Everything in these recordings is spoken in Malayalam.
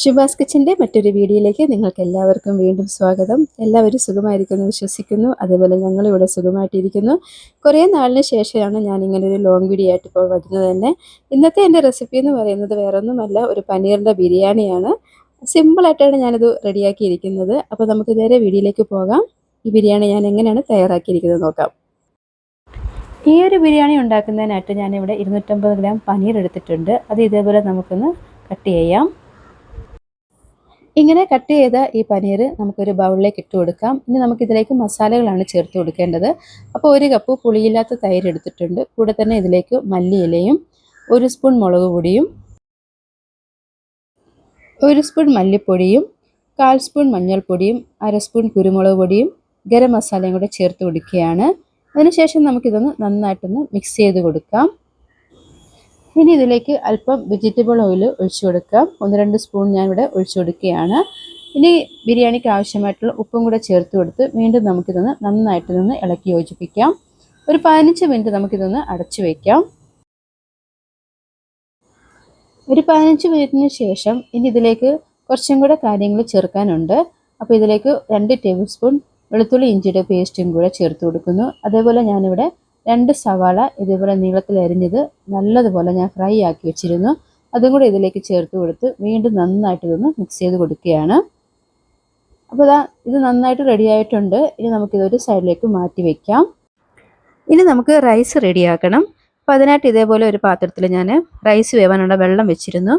ശുഭാസ് കിച്ചന്റെ മറ്റൊരു വീഡിയോയിലേക്ക് നിങ്ങൾക്ക് എല്ലാവർക്കും വീണ്ടും സ്വാഗതം. എല്ലാവരും സുഖമായിരിക്കുന്നു വിശ്വസിക്കുന്നു. അതേപോലെ ഞങ്ങളിവിടെ സുഖമായിട്ടിരിക്കുന്നു. കുറേ നാളിന് ശേഷമാണ് ഞാൻ ഇങ്ങനെ ഒരു ലോങ് വീഡിയോ ആയിട്ട് ഇപ്പോൾ വരുന്നത് തന്നെ. ഇന്നത്തെ എന്റെ റെസിപ്പി എന്ന് പറയുന്നത് വേറൊന്നുമല്ല ഒരു പനീറിന്റെ ബിരിയാണിയാണ്. സിമ്പിളായിട്ടാണ് ഞാനിത് റെഡിയാക്കിയിരിക്കുന്നത്. അപ്പോൾ നമുക്ക് നേരെ വീഡിയോയിലേക്ക് പോകാം. ഈ ബിരിയാണി ഞാൻ എങ്ങനെയാണ് തയ്യാറാക്കിയിരിക്കുന്നത് നോക്കാം. ഈ ഒരു ബിരിയാണി ഉണ്ടാക്കുന്നതിനായിട്ട് ഞാനിവിടെ ഇരുന്നൂറ്റമ്പത് ഗ്രാം പനീർ എടുത്തിട്ടുണ്ട്. അത് ഇതേപോലെ നമുക്കൊന്ന് കട്ട് ചെയ്യാം. ഇങ്ങനെ കട്ട് ചെയ്ത ഈ പനീർ നമുക്കൊരു ബൗളിലേക്ക് ഇട്ട് കൊടുക്കാം. ഇനി നമുക്കിതിലേക്ക് മസാലകളാണ് ചേർത്ത് കൊടുക്കേണ്ടത്. അപ്പോൾ ഒരു കപ്പ് പുളിയില്ലാത്ത തൈര് എടുത്തിട്ടുണ്ട്. കൂടെ തന്നെ ഇതിലേക്ക് മല്ലിയിലയും ഒരു സ്പൂൺ മുളക് പൊടിയും ഒരു സ്പൂൺ മല്ലിപ്പൊടിയും കാൽ സ്പൂൺ മഞ്ഞൾപ്പൊടിയും അര സ്പൂൺ കുരുമുളക് പൊടിയും ഗരം മസാലയും കൂടെ ചേർത്ത് കൊടുക്കുകയാണ്. അതിനുശേഷം നമുക്കിതൊന്ന് നന്നായിട്ടൊന്ന് മിക്സ് ചെയ്ത് കൊടുക്കാം. ഇനി ഇതിലേക്ക് അല്പം വെജിറ്റബിൾ ഓയിൽ ഒഴിച്ചു കൊടുക്കാം. ഒന്ന് രണ്ട് സ്പൂൺ ഞാനിവിടെ ഒഴിച്ചു കൊടുക്കുകയാണ്. ഇനി ബിരിയാണിക്ക് ആവശ്യമായിട്ടുള്ള ഉപ്പും കൂടെ ചേർത്ത് കൊടുത്ത് വീണ്ടും നമുക്കിതൊന്ന് നന്നായിട്ട് നിന്ന് ഇളക്കി യോജിപ്പിക്കാം. ഒരു പതിനഞ്ച് മിനിറ്റ് നമുക്കിതൊന്ന് അടച്ചു വയ്ക്കാം ഒരു പതിനഞ്ച് മിനിറ്റിന് ശേഷം ഇനി ഇതിലേക്ക് കുറച്ചും കൂടെ കാര്യങ്ങൾ ചേർക്കാനുണ്ട്. അപ്പോൾ ഇതിലേക്ക് രണ്ട് ടേബിൾ സ്പൂൺ വെളുത്തുള്ളി ഇഞ്ചിയുടെ പേസ്റ്റും കൂടെ ചേർത്ത് കൊടുക്കുന്നു. അതേപോലെ ഞാനിവിടെ രണ്ട് സവാള ഇതേപോലെ നീളത്തിൽ അരിഞ്ഞത് നല്ലതുപോലെ ഞാൻ ഫ്രൈ ആക്കി വെച്ചിരുന്നു. അതും കൂടെ ഇതിലേക്ക് ചേർത്ത് കൊടുത്ത് വീണ്ടും നന്നായിട്ട് ഇതൊന്ന് മിക്സ് ചെയ്ത് കൊടുക്കുകയാണ്. അപ്പോൾ ഇതാ ഇത് നന്നായിട്ട് റെഡി ആയിട്ടുണ്ട്. ഇനി നമുക്കിതൊരു സൈഡിലേക്ക് മാറ്റി വെക്കാം. ഇനി നമുക്ക് റൈസ് റെഡിയാക്കണം അപ്പോൾ അതിനായിട്ട് ഇതേപോലെ ഒരു പാത്രത്തിൽ ഞാൻ റൈസ് വേവാനുള്ള വെള്ളം വെച്ചിരുന്നു.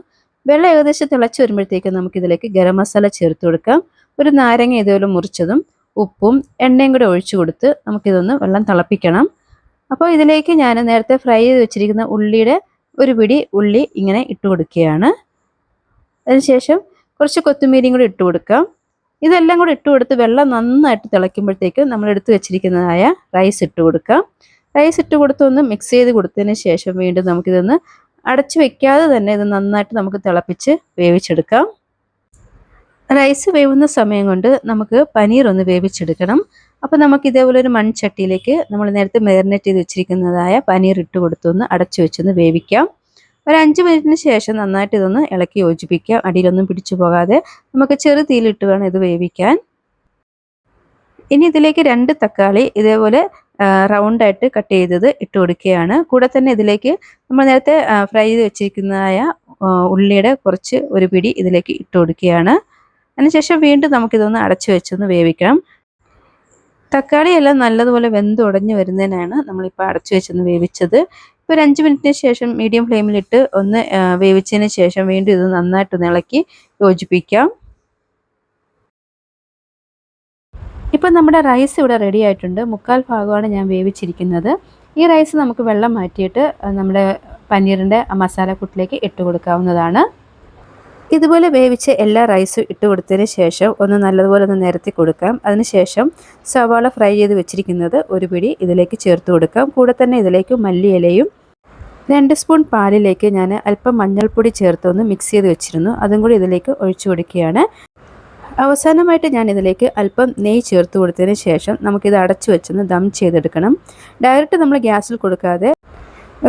വെള്ളം ഏകദേശം തിളച്ച് വരുമ്പോഴത്തേക്കും നമുക്കിതിലേക്ക് ഗരം മസാല ചേർത്ത് കൊടുക്കാം. ഒരു നാരങ്ങ ഇതേപോലെ മുറിച്ചതും ഉപ്പും എണ്ണയും കൂടെ ഒഴിച്ചു കൊടുത്ത് നമുക്കിതൊന്ന് വെള്ളം തിളപ്പിക്കണം. അപ്പോൾ ഇതിലേക്ക് ഞാൻ നേരത്തെ ഫ്രൈ ചെയ്ത് വെച്ചിരിക്കുന്ന ഉള്ളിയുടെ ഒരു പിടി ഉള്ളി ഇങ്ങനെ ഇട്ട് കൊടുക്കുകയാണ്. അതിനുശേഷം കുറച്ച് കൊത്തുമീരിയും കൂടി ഇട്ട് കൊടുക്കാം. ഇതെല്ലാം കൂടി ഇട്ട് കൊടുത്ത് വെള്ളം നന്നായിട്ട് തിളയ്ക്കുമ്പോഴത്തേക്ക് നമ്മൾ എടുത്ത് വെച്ചിരിക്കുന്നതായ റൈസ് ഇട്ട് കൊടുക്കാം. റൈസ് ഇട്ട് കൊടുത്തൊന്ന് മിക്സ് ചെയ്ത് കൊടുത്തതിന് ശേഷം വീണ്ടും നമുക്കിതൊന്ന് അടച്ചു വെക്കാതെ തന്നെ ഇത് നന്നായിട്ട് നമുക്ക് തിളപ്പിച്ച് വേവിച്ചെടുക്കാം. റൈസ് വേവുന്ന സമയം കൊണ്ട് നമുക്ക് പനീർ ഒന്ന് വേവിച്ചെടുക്കണം. അപ്പോൾ നമുക്ക് ഇതേപോലെ ഒരു മൺചട്ടിയിലേക്ക് നമ്മൾ നേരത്തെ മെറിനേറ്റ് ചെയ്ത് വെച്ചിരിക്കുന്നതായ പനീർ ഇട്ട് കൊടുത്തൊന്ന് അടച്ചു വെച്ചൊന്ന് വേവിക്കാം. ഒരു അഞ്ച് മിനിറ്റിന് ശേഷം നന്നായിട്ട് ഇതൊന്ന് ഇളക്കി യോജിപ്പിക്കാം അടിയിലൊന്നും പിടിച്ചു പോകാതെ നമുക്ക് ചെറു തീയിലിട്ട് വേണം ഇത് വേവിക്കാൻ. ഇനി ഇതിലേക്ക് രണ്ട് തക്കാളി ഇതേപോലെ റൗണ്ടായിട്ട് കട്ട് ചെയ്തത് ഇട്ട് കൊടുക്കുകയാണ്. കൂടെ തന്നെ ഇതിലേക്ക് നമ്മൾ നേരത്തെ ഫ്രൈ ചെയ്ത് വെച്ചിരിക്കുന്നതായ ഉള്ളിയുടെ കുറച്ച് ഒരു പിടി ഇതിലേക്ക് ഇട്ട് കൊടുക്കുകയാണ്. അതിനുശേഷം വീണ്ടും നമുക്കിതൊന്ന് അടച്ചു വെച്ചൊന്ന് വേവിക്കണം. തക്കാളി എല്ലാം നല്ലതുപോലെ വെന്തുടഞ്ഞു വരുന്നതിനാണ് നമ്മളിപ്പോൾ അടച്ചു വെച്ചൊന്ന് വേവിച്ചത്. ഇപ്പോൾ ഒരു അഞ്ച് മിനിറ്റിന് ശേഷം മീഡിയം ഫ്ലെയിമിലിട്ട് ഒന്ന് വേവിച്ചതിന് ശേഷം വീണ്ടും ഇത് നന്നായിട്ട് ഇളക്കി യോജിപ്പിക്കാം. ഇപ്പം നമ്മുടെ റൈസ് ഇവിടെ റെഡി ആയിട്ടുണ്ട്. മുക്കാൽ ഭാഗമാണ് ഞാൻ വേവിച്ചിരിക്കുന്നത്. ഈ റൈസ് നമുക്ക് വെള്ളം മാറ്റിയിട്ട് നമ്മുടെ പനീറിന്റെ മസാലക്കൂട്ടിലേക്ക് ഇട്ട് കൊടുക്കാവുന്നതാണ്. ഇതുപോലെ വേവിച്ച് എല്ലാ റൈസും ഇട്ട് കൊടുത്തതിന് ശേഷം ഒന്ന് നല്ലതുപോലെ ഒന്ന് നിരത്തി കൊടുക്കാം. അതിനുശേഷം സവാള ഫ്രൈ ചെയ്ത് വെച്ചിരിക്കുന്നത് ഒരു പിടി ഇതിലേക്ക് ചേർത്ത് കൊടുക്കാം. കൂടെ തന്നെ ഇതിലേക്ക് മല്ലിയിലയും രണ്ട് സ്പൂൺ പാലിലേക്ക് ഞാൻ അല്പം മഞ്ഞൾപ്പൊടി ചേർത്ത് ഒന്ന് മിക്സ് ചെയ്ത് വെച്ചിരുന്നു. അതും കൂടി ഇതിലേക്ക് ഒഴിച്ചു കൊടുക്കുകയാണ്. അവസാനമായിട്ട് ഞാൻ ഇതിലേക്ക് അല്പം നെയ്യ് ചേർത്ത് കൊടുത്തതിന് ശേഷം നമുക്കിത് അടച്ചു വെച്ചൊന്ന് ദം ചെയ്തെടുക്കണം. ഡയറക്റ്റ് നമ്മൾ ഗ്യാസിൽ കൊടുക്കാതെ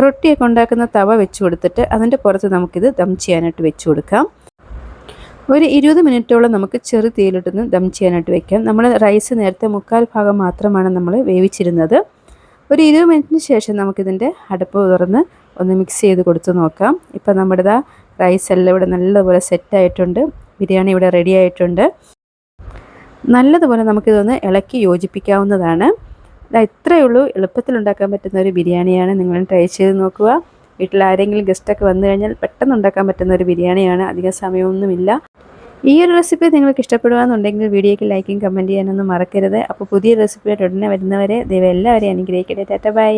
റൊട്ടിയൊക്കെ ഉണ്ടാക്കുന്ന തവ വെച്ച് കൊടുത്തിട്ട് അതിന്റെ പുറത്ത് നമുക്കിത് ദം ചെയ്യാനായിട്ട് വെച്ച് കൊടുക്കാം. ഒരു ഇരുപത് മിനിറ്റോളം നമുക്ക് ചെറു തീയിലിട്ടൊന്ന് ദം ചെയ്യാനായിട്ട് വെക്കാം. നമ്മൾ റൈസ് നേരത്തെ മുക്കാൽ ഭാഗം മാത്രമാണ് നമ്മൾ വേവിച്ചിരുന്നത്. ഒരു ഇരുപത് മിനിറ്റിന് ശേഷം നമുക്കിതിന്റെ അടുപ്പ് തുറന്ന് ഒന്ന് മിക്സ് ചെയ്ത് കൊടുത്ത് നോക്കാം. ഇപ്പം നമ്മുടെ റൈസ് എല്ലാം ഇവിടെ നല്ലതുപോലെ സെറ്റായിട്ടുണ്ട് ബിരിയാണി ഇവിടെ റെഡി ആയിട്ടുണ്ട്. നല്ലതുപോലെ നമുക്കിതൊന്ന് ഇളക്കി യോജിപ്പിക്കാവുന്നതാണ്. ഇത്രയേ ഉള്ളൂ. എളുപ്പത്തിൽ ഉണ്ടാക്കാൻ പറ്റുന്ന ഒരു ബിരിയാണിയാണ്. നിങ്ങൾ ട്രൈ ചെയ്ത് നോക്കുക. വീട്ടിൽ ആരെങ്കിലും ഗസ്റ്റൊക്കെ വന്നു കഴിഞ്ഞാൽ പെട്ടെന്ന് ഉണ്ടാക്കാൻ പറ്റുന്ന ഒരു ബിരിയാണിയാണ്. അധികം സമയമൊന്നുമില്ല. ഈ ഒരു റെസിപ്പി നിങ്ങൾക്ക് ഇഷ്ടപ്പെടുകയെന്നുണ്ടെങ്കിൽ വീഡിയോയ്ക്ക് ലൈക്കും കമന്റ് ചെയ്യാനൊന്നും മറക്കരുത്. അപ്പോൾ പുതിയ റെസിപ്പിയായിട്ട് ഉടനെ വരുന്നവരെ ദൈവം എല്ലാവരെയും അനുഗ്രഹിക്കട്ടെ. Tata bye.